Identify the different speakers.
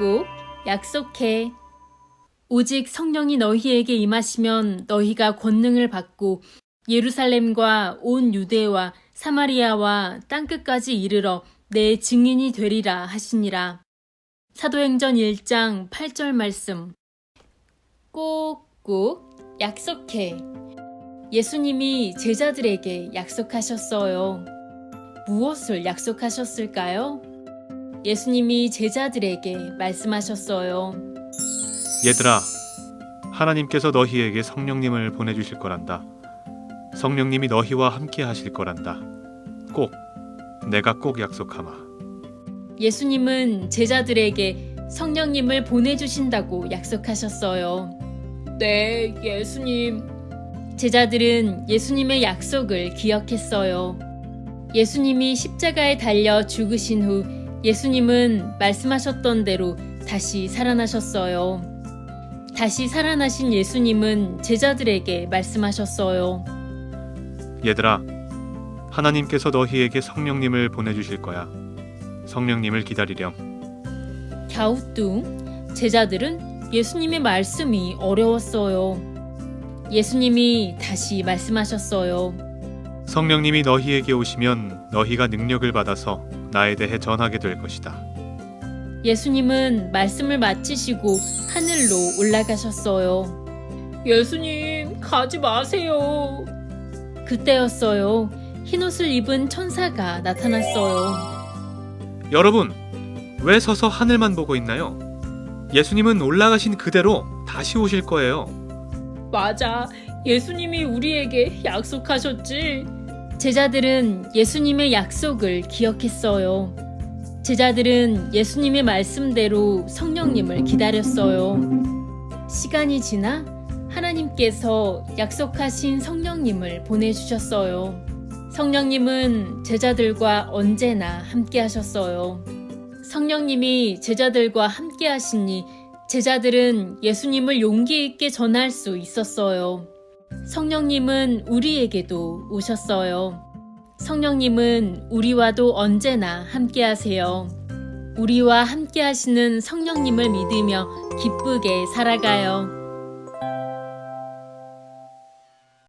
Speaker 1: 꼭꼭 약속해. 오직 성령이 너희에게 임하시면 너희가 권능을 받고 예루살렘과 온 유대와 사마리아와 땅끝까지 이르러 내 증인이 되리라 하시니라. 사도행전 1장 8절 말씀. 꼭꼭 약속해. 예수님이 제자들에게 약속하셨어요. 무엇을 약속하셨을까요? 예수님이 제자들에게 말씀하셨어요.
Speaker 2: 얘들아, 하나님께서 너희에게 성령님을 보내주실 거란다. 성령님이 너희와 함께 하실 거란다. 꼭, 내가 꼭 약속하마.
Speaker 1: 예수님은 제자들에게 성령님을 보내주신다고 약속하셨어요. 네, 예수님. 제자들은 예수님의 약속을 기억했어요. 예수님이 십자가에 달려 죽으신 후 예수님은 말씀하셨던 대로 다시 살아나셨어요. 다시 살아나신 예수님은 제자들에게 말씀하셨어요.
Speaker 2: 얘들아, 하나님께서 너희에게 성령님을 보내주실 거야. 성령님을 기다리렴.
Speaker 1: 갸우뚱 제자들은 예수님의 말씀이 어려웠어요. 예수님이 다시 말씀하셨어요.
Speaker 2: 성령님이 너희에게 오시면 너희가 능력을 받아서 나에 대해 전하게 될 것이다.
Speaker 1: 예수님은 말씀을 마치시고 하늘로 올라가셨어요. 예수님, 가지 마세요. 그때였어요. 흰옷을 입은 천사가 나타났어요.
Speaker 2: 여러분, 왜 서서 하늘만 보고 있나요? 예수님은 올라가신 그대로 다시 오실 거예요.
Speaker 1: 맞아. 예수님이 우리에게 약속하셨지. 제자들은 예수님의 약속을 기억했어요. 제자들은 예수님의 말씀대로 성령님을 기다렸어요. 시간이 지나 하나님께서 약속하신 성령님을 보내주셨어요. 성령님은 제자들과 언제나 함께 하셨어요. 성령님이 제자들과 함께 하시니 제자들은 예수님을 용기 있게 전할 수 있었어요. 성령님은 우리에게도 오셨어요. 성령님은 우리와도 언제나 함께 하세요. 우리와 함께 하시는 성령님을 믿으며 기쁘게 살아가요.